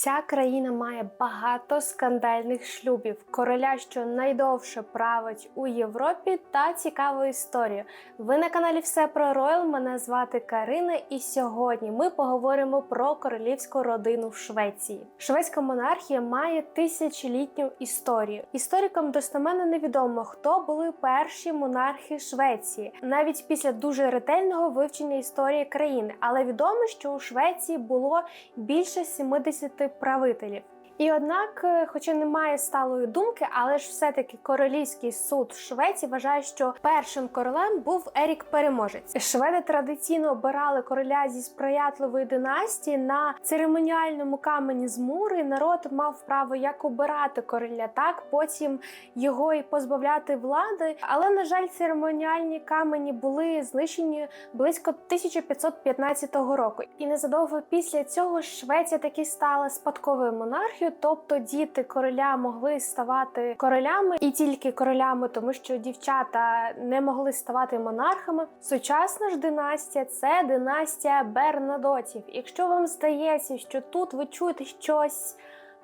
Ця країна має багато скандальних шлюбів, короля, що найдовше править у Європі, та цікаву історію. Ви на каналі Все про Роял. Мене звати Карина, і сьогодні ми поговоримо про королівську родину в Швеції. Шведська монархія має тисячолітню історію. Історикам достеменно невідомо, хто були перші монархи Швеції, навіть після дуже ретельного вивчення історії країни. Але відомо, що у Швеції було більше 70 правителів. І однак, е, хоча немає сталої думки, але ж все-таки королівський суд Швеції вважає, що першим королем був Ерік Переможець. Шведи традиційно обирали короля зі сприятливої династії на церемоніальному камені з мури. Народ мав право як обирати короля, так потім його і позбавляти влади. Але на жаль, церемоніальні камені були знищені близько 1515 року. І незадовго після цього Швеція таки стала спадковою монархією, тобто діти короля могли ставати королями і тільки королями, тому що дівчата не могли ставати монархами. Сучасна ж династія це династія Бернадотів. Якщо вам здається, що тут ви чуєте щось.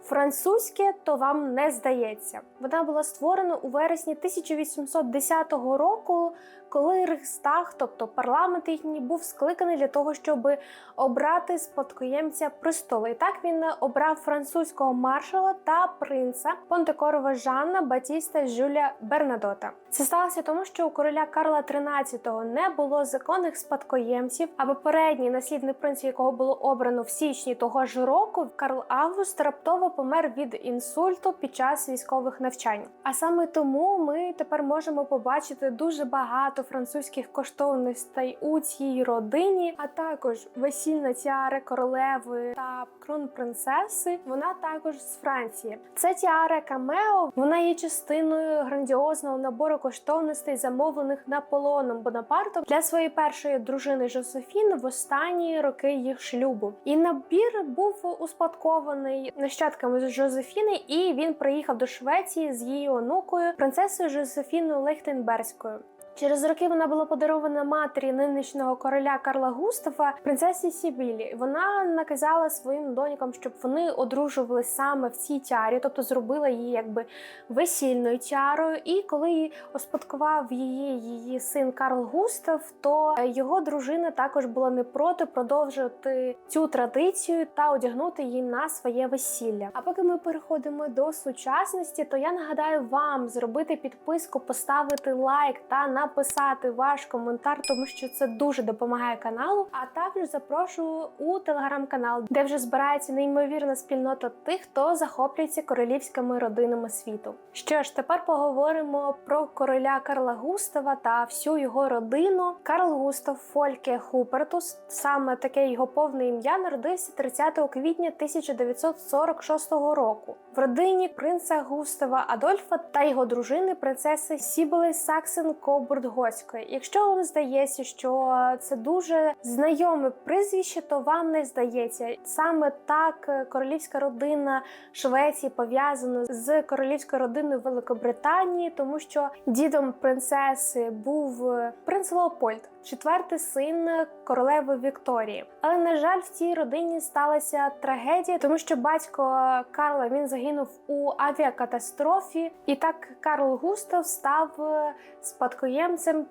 Французьке то вам не здається. Вона була створена у вересні 1810 року, коли Рейхстаг, тобто парламент їхній, був скликаний для того, щоб обрати спадкоємця престолу. І так він обрав французького маршала та принца Понтекорова Жанна Батіста Жюля Бернадота. Це сталося тому, що у короля Карла XIII не було законних спадкоємців, а попередній наслідний принц, якого було обрано в січні того ж року, Карл Август раптово помер від інсульту під час військових навчань. А саме тому ми тепер можемо побачити дуже багато французьких коштовностей у цій родині, а також весільна тіара королеви та кронпринцеси. Вона також з Франції. Це тіара Камео. Вона є частиною грандіозного набору коштовностей, замовлених Наполеоном Бонапартом для своєї першої дружини Жозефін в останні роки їх шлюбу. І набір був успадкований нащадками Жозефіни, і він приїхав до Швеції з її онукою, принцесою Жозефіною Лехтенберзькою. Через роки вона була подарована матері нинішнього короля Карла Густава, принцесі Сібілі. Вона наказала своїм донькам, щоб вони одружували саме в цій тярі, тобто зробила її якби весільною тярою. І коли успадкував її її син Карл Густав, то його дружина також була не проти продовжити цю традицію та одягнути її на своє весілля. А поки ми переходимо до сучасності, то я нагадаю вам зробити підписку, поставити лайк та на написати ваш коментар, тому що це дуже допомагає каналу. А також запрошую у телеграм-канал, де вже збирається неймовірна спільнота тих, хто захоплюється королівськими родинами світу. Що ж, тепер поговоримо про короля Карла Густава та всю його родину. Карл Густав Фольке Хупертус, саме таке його повне ім'я, народився 30 квітня 1946 року в родині принца Густава Адольфа та його дружини принцеси Сібели Саксен Кобур. Бурдгоської. Якщо вам здається, що це дуже знайоме прізвище, то вам не здається. Саме так королівська родина Швеції пов'язана з королівською родиною Великобританії, тому що дідом принцеси був принц Леопольд четвертий син королеви Вікторії. Але на жаль, в цій родині сталася трагедія, тому що батько Карла він загинув у авіакатастрофі, і так Карл Густав став спадкоємцем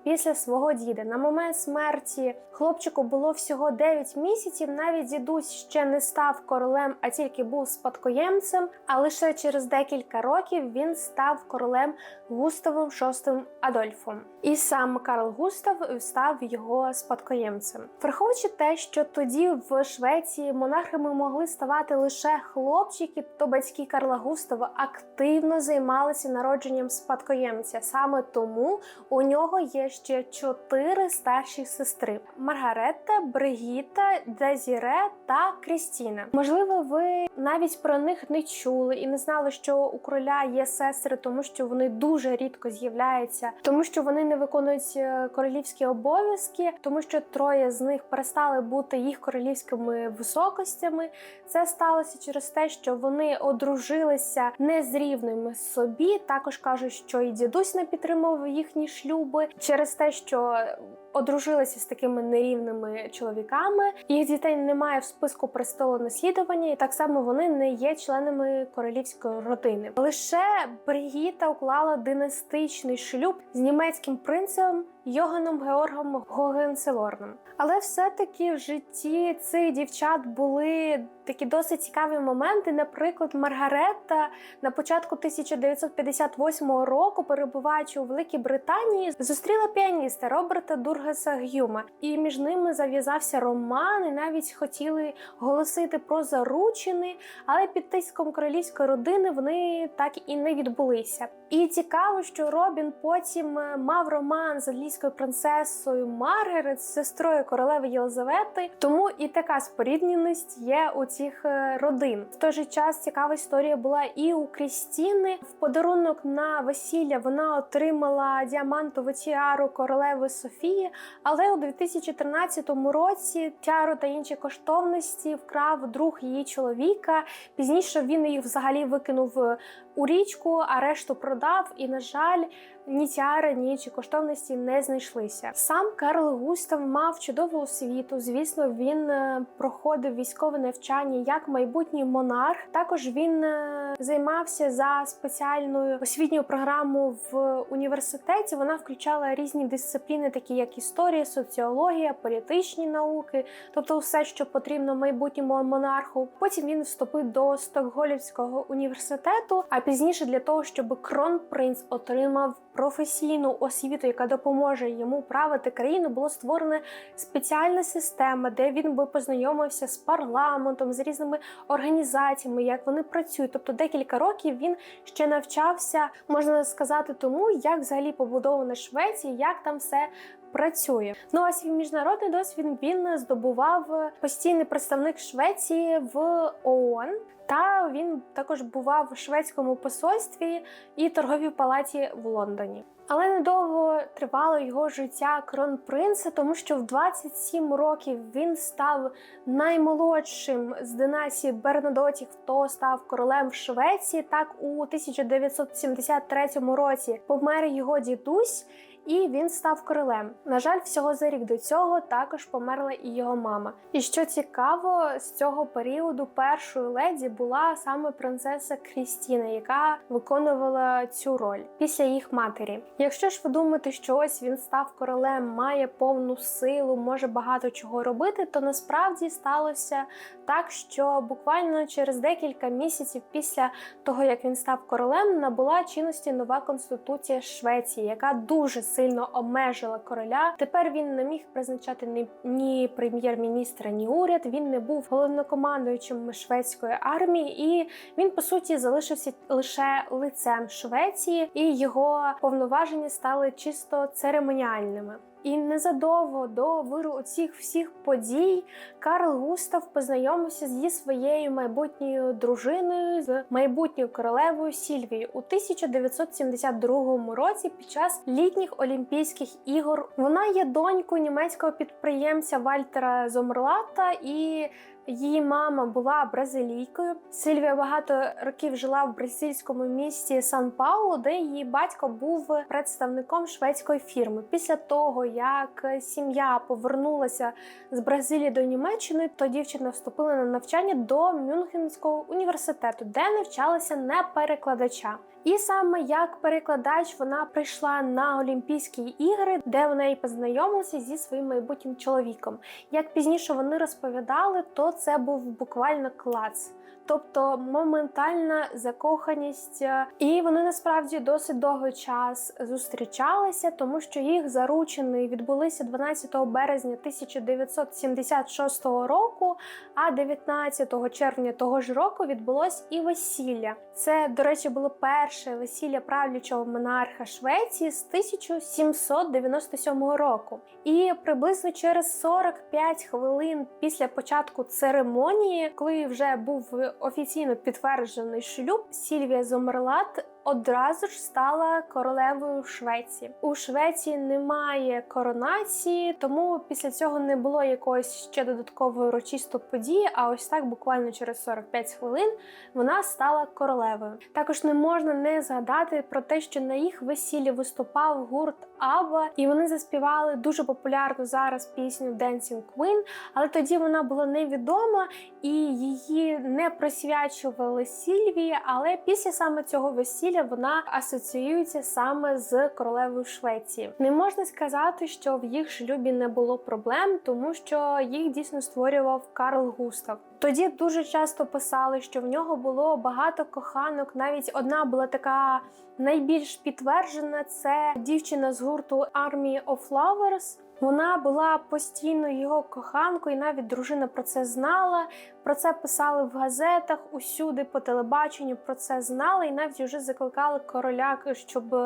після свого діда. На момент смерті хлопчику було всього 9 місяців. Навіть дідусь ще не став королем, а тільки був спадкоємцем. А лише через декілька років він став королем Густавом VI Адольфом. І сам Карл Густав став його спадкоємцем. Враховуючи те, що тоді в Швеції монархами могли ставати лише хлопчики, то батьки Карла Густава активно займалися народженням спадкоємця. Саме тому у нього є ще чотири старші сестри: Маргаретта, Бригіта, Дезіре та Крістіна. Можливо, ви навіть про них не чули і не знали, що у короля є сестри, тому що вони дуже рідко з'являються, тому що вони не виконують е, королівські обов'язки, тому що троє з них перестали бути їх королівськими високостями. Це сталося через те, що вони одружилися не з рівними собі. Також кажуть, що і дідусь не підтримував їхні шлюби через те, що одружилися з такими нерівними чоловіками. Їх дітей немає в списку престолу наслідування, і так само вони не є членами королівської родини. Лише Бригіта уклала династичний шлюб з німецьким принцем Йоганом Георгом Гогенцелорном. Але все-таки в житті цих дівчат були такі досить цікаві моменти. Наприклад, Маргаретта на початку 1958 року, перебуваючи у Великій Британії, зустріла піаніста Роберта Дургеса Гюма, і між ними зав'язався роман, і навіть хотіли голосити про заручини, але під тиском королівської родини вони так і не відбулися. І цікаво, що Робін потім е, мав роман з англійською принцесою Маргарет, з сестрою королеви Єлизавети. Тому і така спорідненість є у цих е, родин. В той же час цікава історія була і у Крістіни. В подарунок на весілля вона отримала діамантову тіару королеви Софії. Але у 2013 році тяру та інші коштовності вкрав друг її чоловіка. Пізніше він їх взагалі викинув у річку, а решту продав. І, на жаль, ні тіари, ні інші коштовності не знайшлися. Сам Карл Густав мав чудову освіту. Звісно, він е, проходив військове навчання як майбутній монарх. Також він е, займався за спеціальною освітньою програмою в університеті. Вона включала різні дисципліни, такі як історія, соціологія, політичні науки, тобто все, що потрібно майбутньому монарху. Потім він вступив до Стокгольмського університету. А пізніше для того, щоб кронпринц отримав професійну освіту, яка допоможе йому правити країну, було створена спеціальна система, де він би познайомився з парламентом, з різними організаціями, як вони працюють. Тобто декілька років він ще навчався, можна сказати, тому як взагалі побудована Швеція, як там все. Працює ну а свій міжнародний досвід він здобував постійний представник Швеції в ООН. Та він також бував в шведському посольстві і торговій палаті в Лондоні. Але недовго тривало його життя кронпринца, тому що в 27 років він став наймолодшим з династії Бернадотів, хто став королем в Швеції. Так у 1973 році помер його дідусь. І він став королем. На жаль, всього за рік до цього також померла і його мама. І що цікаво, з цього періоду першою леді була саме принцеса Крістіна, яка виконувала цю роль після їх матері. Якщо ж ви думаєте, що ось він став королем, має повну силу, може багато чого робити, то насправді сталося так, що буквально через декілька місяців після того, як він став королем, набула чинності нова конституція Швеції, яка дуже сильно обмежила короля. Тепер він не міг призначати ні, ні прем'єр-міністра, ні уряд. Він не був головнокомандуючим шведської армії, і він по суті залишився лише лицем Швеції, і його повноваження стали чисто церемоніальними. І незадовго до виру оцих всіх подій Карл Густав познайомився зі своєю майбутньою дружиною, з майбутньою королевою Сільвією у 1972 році під час літніх Олімпійських ігор. Вона є донькою німецького підприємця Вальтера Зомерлата і Її мама була бразилійкою. Сильвія багато років жила в бразильському місті Сан Пауло, де її батько був представником шведської фірми. Після того, як сім'я повернулася з Бразилії до Німеччини, то дівчина вступила на навчання до Мюнхенського університету, де навчалася не перекладача. І саме як перекладач вона прийшла на Олімпійські ігри, де вона і познайомилася зі своїм майбутнім чоловіком. Як пізніше вони розповідали, то це був буквально клац. Тобто моментальна закоханість, і вони насправді досить довгий час зустрічалися, тому що їх заручені відбулися 12 березня 1976 року. А 19 червня того ж року відбулось і весілля. Це, до речі, було перше весілля правлячого монарха Швеції з 1797 року. І приблизно через 45 хвилин після початку церемонії, коли вже був офіційно підтверджений шлюб, Сільвія Зомерлат одразу ж стала королевою Швеції. У Швеції немає коронації, тому після цього не було якоїсь ще додаткової урочистої події. А ось так, буквально через 45 хвилин, вона стала королевою. Також не можна не згадати про те, що на їх весіллі виступав гурт Аба, і вони заспівали дуже популярну зараз пісню Dancing Queen, але тоді вона була невідома і її не присвячували Сільвії. Але після саме цього весілля вона асоціюється саме з королевою Швеції. Не можна сказати, що в їх шлюбі не було проблем, тому що їх дійсно створював Карл Густав. Тоді дуже часто писали, що в нього було багато коханок. Навіть одна була така найбільш підтверджена. Це дівчина з гурту Army of Lovers. Вона була постійно його коханкою, і навіть дружина про це знала. Про це писали в газетах, усюди по телебаченню про це знали, і навіть вже закликали короля, щоб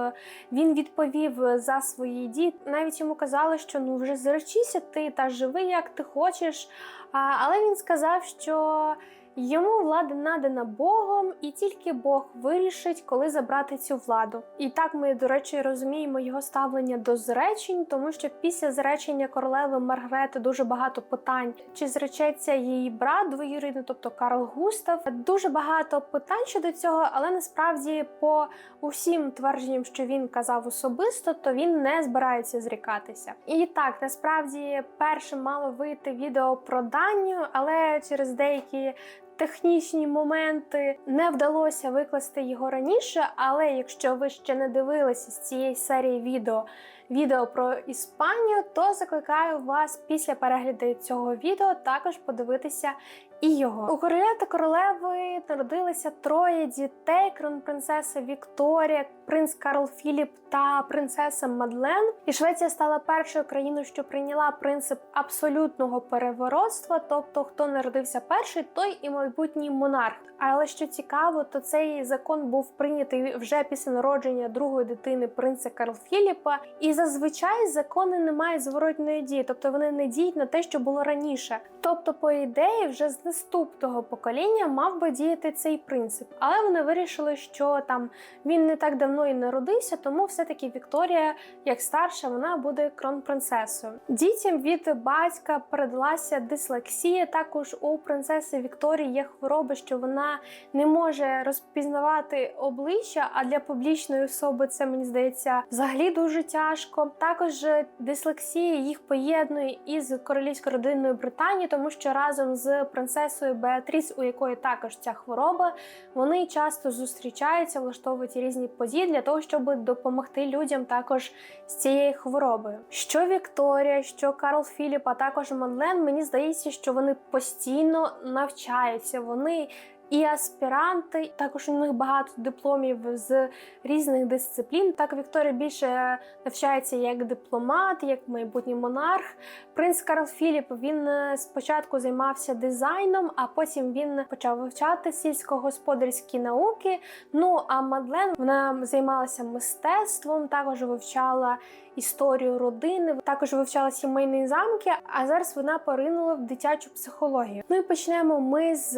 він відповів за свої дії. Навіть йому казали, що ну вже зречися ти та живи як ти хочеш. Але він сказав, що Йому влада надана Богом, і тільки Бог вирішить, коли забрати цю владу. І так ми, до речі, розуміємо його ставлення до зречень, тому що після зречення королеви Маргарети дуже багато питань, чи зречеться її брат двоюрідний, тобто Карл Густав. Дуже багато питань щодо цього, але насправді, по усім твердженням, що він казав особисто, то він не збирається зрікатися. І так насправді першим мало вийти відео про Данію, але через деякі технічні моменти не вдалося викласти його раніше. Але якщо ви ще не дивилися з цієї серії відео відео про Іспанію, то закликаю вас після перегляду цього відео також подивитися і його. У короля та королеви народилися троє дітей: кронпринцеса Вікторія, принц Карл Філіп та принцеса Мадлен. І Швеція стала першою країною, що прийняла принцип абсолютного переворотства, тобто хто народився перший, той і майбутній монарх. Але що цікаво, то цей закон був прийнятий вже після народження другої дитини принца Карл Філіпа. І зазвичай закони не мають зворотної дії, тобто вони не діють на те, що було раніше. Тобто, по ідеї, вже з наступного покоління мав би діяти цей принцип. Але вони вирішили, що там він не так давно і народився, тому все-таки Вікторія, як старша, вона буде кронпринцесою. Дітям від батька передалася дислексія. Також у принцеси Вікторії є хвороба, що вона не може розпізнавати обличчя. А для публічної особи це мені здається взагалі дуже тяжко. Також дислексія їх поєднує із королівською родиною Британії, тому що разом з принцесою Беатріс, у якої також ця хвороба, вони часто зустрічаються, влаштовують різні події для того, щоб допомогти людям також з цією хворобою. Що Вікторія, що Карл Філіп, а також Мадлен, мені здається, що вони постійно навчаються. Вони і аспіранти. Також у них багато дипломів з різних дисциплін. Так Вікторія більше навчається як дипломат, як майбутній монарх. Принц Карл Філіп він е, спочатку займався дизайном, а потім він почав вивчати сільськогосподарські науки. Ну а Мадлен вона займалася мистецтвом, також вивчала історію родини, також вивчала сімейні замки. А зараз вона поринула в дитячу психологію. Ну і почнемо ми з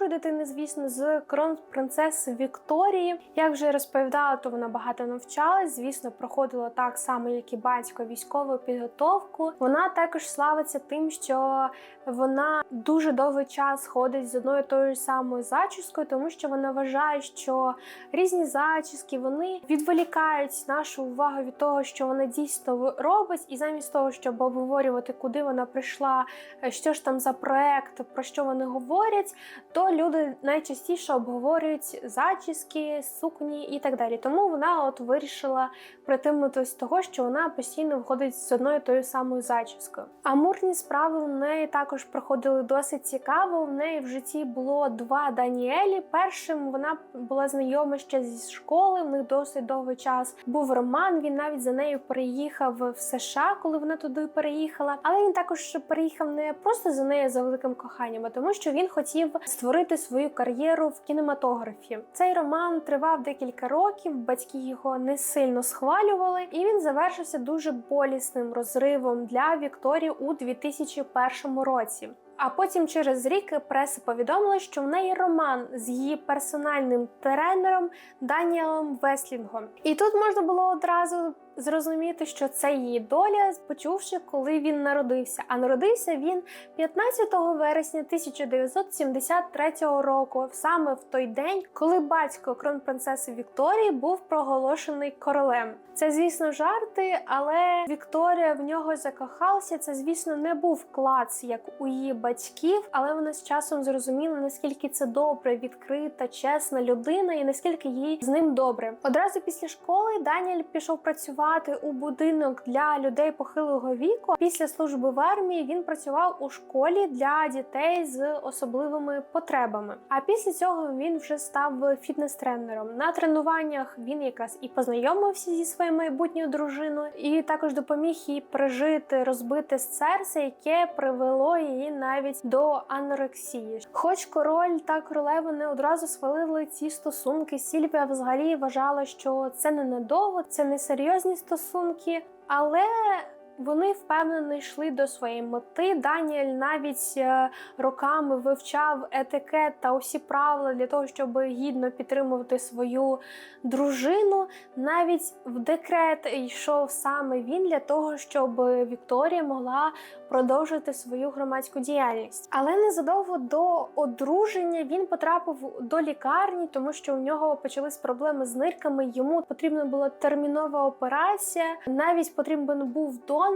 найстаршої дитини, звісно, з кронпринцеси Вікторії. Як вже розповідала, то вона багато навчалась. Звісно, проходила так само, як і батько, військову підготовку. Вона також славиться тим, що вона дуже довгий час ходить з одною тою самою зачіскою, тому що вона вважає, що різні зачіски вони відволікають нашу увагу від того, що вона дійсно робить, і замість того, щоб обговорювати, куди вона прийшла, е, що ж там за проект, про що вони говорять, то люди найчастіше обговорюють зачіски, сукні і так далі. Тому вона от вирішила притримуватись того, що вона постійно входить з одною тою самою зачіскою. Амурні справи в неї також проходили досить цікаво. В неї в житті було два Даніелі. Першим вона була знайома ще зі школи. В них досить довгий час був роман. Він навіть за нею переїхав в США, коли вона туди переїхала. Але він також переїхав не просто за нею за великим коханням, а тому, що він хотів створити свою кар'єру в кінематографі. Цей роман тривав декілька років. Батьки його не сильно схвалювали, і він завершився дуже болісним розривом для Вікторії у 2001 році. А потім через рік преса повідомила, що в неї роман з її персональним тренером Даніелом Веслінгом. І тут можна було одразу зрозуміти, що це її доля, почувши, коли він народився. А народився він 15 вересня 1973 року, саме в той день, коли батько кронпринцеси Вікторії був проголошений королем. Це, звісно, жарти, але Вікторія в нього закохалася. Це, звісно, не був клац, як у її батьків, але вона з часом зрозуміла, наскільки це добре, відкрита, чесна людина, і наскільки їй з ним добре. Одразу після школи Даніель пішов працювати у будинок для людей похилого віку. Після служби в армії він працював у школі для дітей з особливими потребами. А після цього він вже став фітнес-тренером. На тренуваннях він якраз і познайомився зі своєю майбутньою дружиною, і також допоміг їй пережити розбите серце, яке привело її навіть до анорексії. Хоч король та королева не одразу свалили ці стосунки, Сільвія взагалі вважала, що це не надовго, це не серйозні стосунки, але. Вони впевнено йшли до своєї мети. Даніель навіть е, роками вивчав етикет та усі правила для того, щоб гідно підтримувати свою дружину. Навіть в декрет йшов саме він для того, щоб Вікторія могла продовжити свою громадську діяльність. Але незадовго до одруження він потрапив до лікарні, тому що у нього почались проблеми з нирками. Йому потрібна була термінова операція. Навіть потрібен був донор.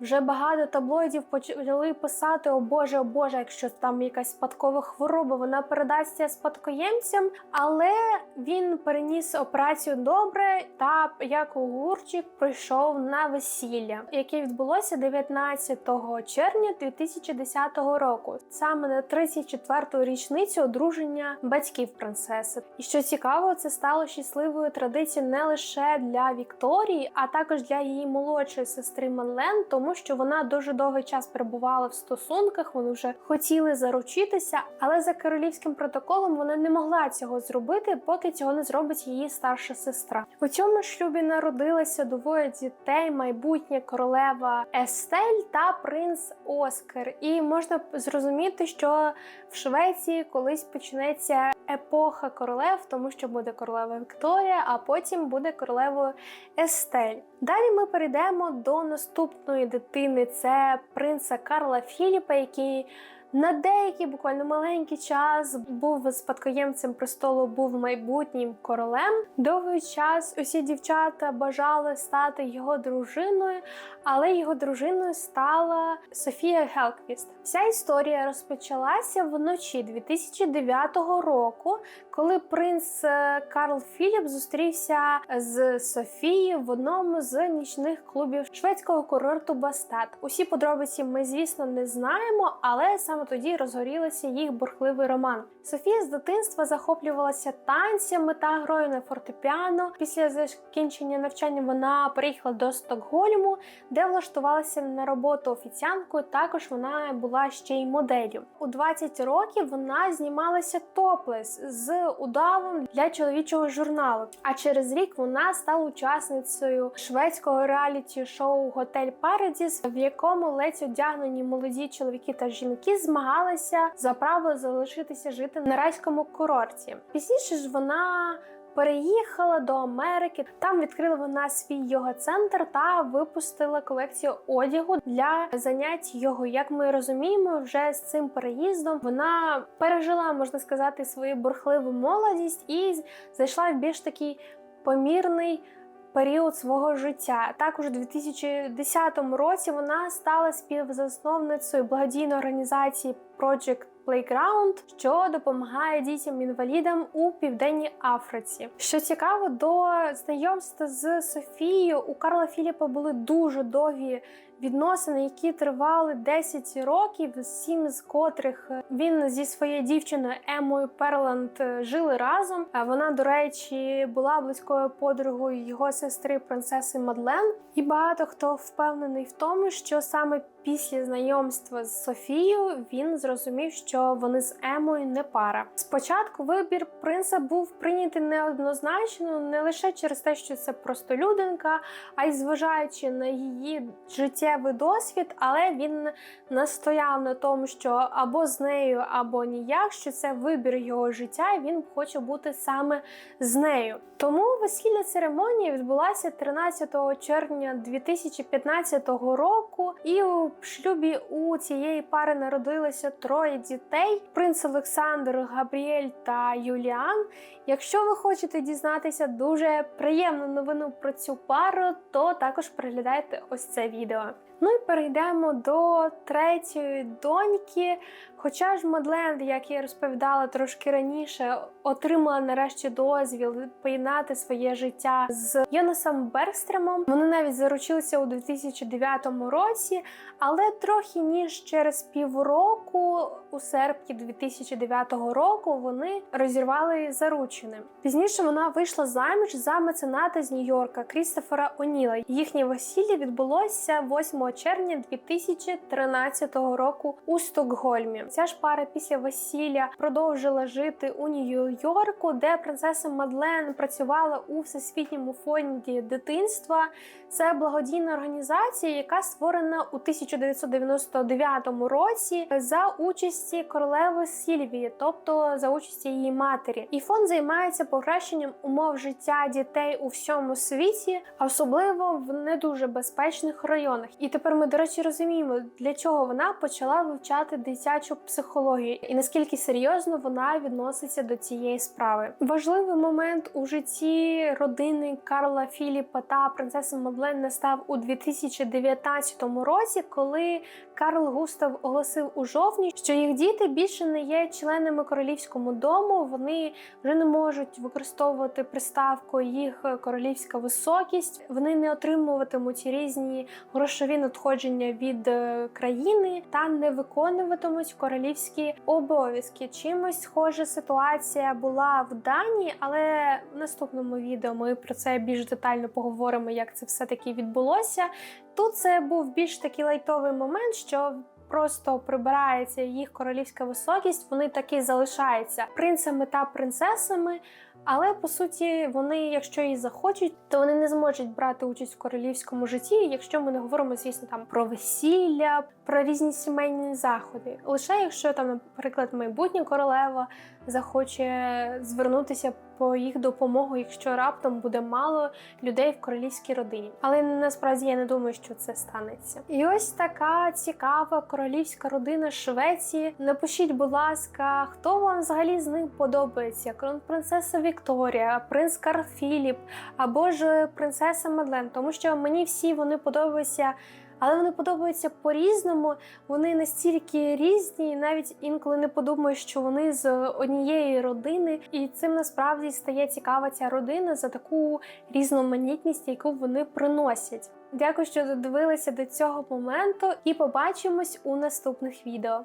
Вже багато таблоїдів почали писати: О Боже, о Боже, якщо там якась спадкова хвороба, вона передасться спадкоємцям. Але він переніс операцію добре та як огурчик прийшов на весілля, яке відбулося 19 червня 2010 року, саме на 34-ту річницю одруження батьків принцеси. І що цікаво, це стало щасливою традицією не лише для Вікторії, а також для її молодшої сестри Манлен, тому що вона дуже довгий час перебувала в стосунках. Вони вже хотіли заручитися, але за королівським протоколом вона не могла цього зробити, поки цього не зробить її старша сестра. У цьому шлюбі народилося двоє дітей, майбутня королева Естель та принц Оскар. І можна зрозуміти, що в Швеції колись почнеться епоха королев, тому що буде королева Вікторія, а потім буде королевою Естель. Далі ми перейдемо до наступної дитини: це принца Карла Філіпа, який на деякий буквально маленький час був спадкоємцем престолу, був майбутнім королем. Довгий час усі дівчата бажали стати його дружиною, але його дружиною стала Софія Гелквіст. Вся історія розпочалася вночі 2009 року, коли принц е, Карл Філіп зустрівся з Софією в одному з нічних клубів шведського курорту Бастат. Усі подробиці ми, звісно, не знаємо, але саме тоді розгорілися їх бурхливий роман. Софія з дитинства захоплювалася танцями та грою на фортепіано. Після закінчення навчання вона переїхала до Стокгольму, де влаштувалася на роботу офіціанткою. Також вона була ще й моделлю. У 20 років вона знімалася топлес з удавом для чоловічого журналу. А через рік вона стала учасницею шведського реаліті-шоу Готель Парадіс, в якому ледь одягнені молоді чоловіки та жінки змагалися за право залишитися жити на райському курорті. Пізніше ж вона. Переїхала до Америки, там відкрила вона свій йога-центр та випустила колекцію одягу для занять його. Як ми розуміємо, вже з цим переїздом вона пережила, можна сказати, свою бурхливу молодість і зайшла в більш такий помірний. Період свого життя також у 2010 році вона стала співзасновницею благодійної організації Project Playground, що допомагає дітям-інвалідам у південній Африці. Що цікаво, до знайомства з Софією у Карла Філіпа були дуже довгі відносини, які тривали 10 років, сім з котрих він зі своєю дівчиною Емою Перланд жили разом. А Вона, до речі, була близькою подругою його сестри принцеси Мадлен. І багато хто впевнений в тому, що саме після знайомства з Софією він зрозумів, що вони з Емою не пара. Спочатку вибір принца був прийнятий неоднозначно, не лише через те, що це просто людинка, а й зважаючи на її життєвий досвід, але він настояв на тому, що або з нею, або ніяк, що це вибір його життя, і він хоче бути саме з нею. Тому весільна церемонія відбулася 13 червня 2015 року, і у шлюбі у цієї пари народилося троє дітей: принц Олександр, Габріель та Юліан. Якщо ви хочете дізнатися дуже приємну новину про цю пару, то також переглядайте ось це відео. Ну і перейдемо до третьої доньки. Хоча ж Мадлен, як я розповідала трошки раніше, отримала нарешті дозвіл поєднати своє життя з Йонасом Бергстремом. Вони навіть заручилися у 2009 році, але трохи ніж через півроку, у серпні 2009 року, вони розірвали заручини. Пізніше вона вийшла заміж за мецената з Нью-Йорка Крістофера Оніла. Їхнє весілля відбулося 8 червня 2013 року у Стокгольмі. Ця ж пара після весілля продовжила жити у Нью-Йорку, де принцеса Мадлен працювала у всесвітньому фонді дитинства. Це благодійна організація, яка створена у 1999 році за участі королеви Сільвії, тобто за участі її матері. І фонд займається покращенням умов життя дітей у всьому світі, особливо в не дуже безпечних районах. І тепер ми, до речі, розуміємо, для чого вона почала вивчати дитячу психологію і наскільки серйозно вона відноситься до цієї справи. Важливий момент у житті родини Карла Філіпа та принцеси Мадлен настав у 2019 році, коли Карл Густав оголосив у жовтні, що їх діти більше не є членами королівському дому. Вони вже не можуть використовувати приставку їх королівська високість. Вони не отримуватимуть різні грошові надходження від е, країни та не виконуватимуть королівські обов'язки. Чимось схожа ситуація була в Данії, але в наступному відео ми про це більш детально поговоримо, як це все таки відбулося. Тут це був більш такий лайтовий момент, що просто прибирається їх королівська високість, вони таки залишаються принцами та принцесами. Але по суті, вони, якщо і захочуть, то вони не зможуть брати участь в королівському житті, якщо ми не говоримо, звісно, там про весілля, про різні сімейні заходи. Лише якщо там, наприклад, майбутня королева захоче звернутися по їх допомогу, якщо раптом буде мало людей в королівській родині. Але насправді я не думаю, що це станеться. І ось така цікава королівська родина Швеції. Напишіть, будь ласка, хто вам взагалі з них подобається? Кронпринцеса Вікторія, принц Карл Філіп або ж принцеса Мадлен, тому що мені всі вони подобаються. Але вони подобаються по-різному, вони настільки різні, і навіть інколи не подумаєш, що вони з однієї родини, і цим насправді стає цікава ця родина за таку різноманітність, яку вони приносять. Дякую, що додивилися до цього моменту, і побачимось у наступних відео.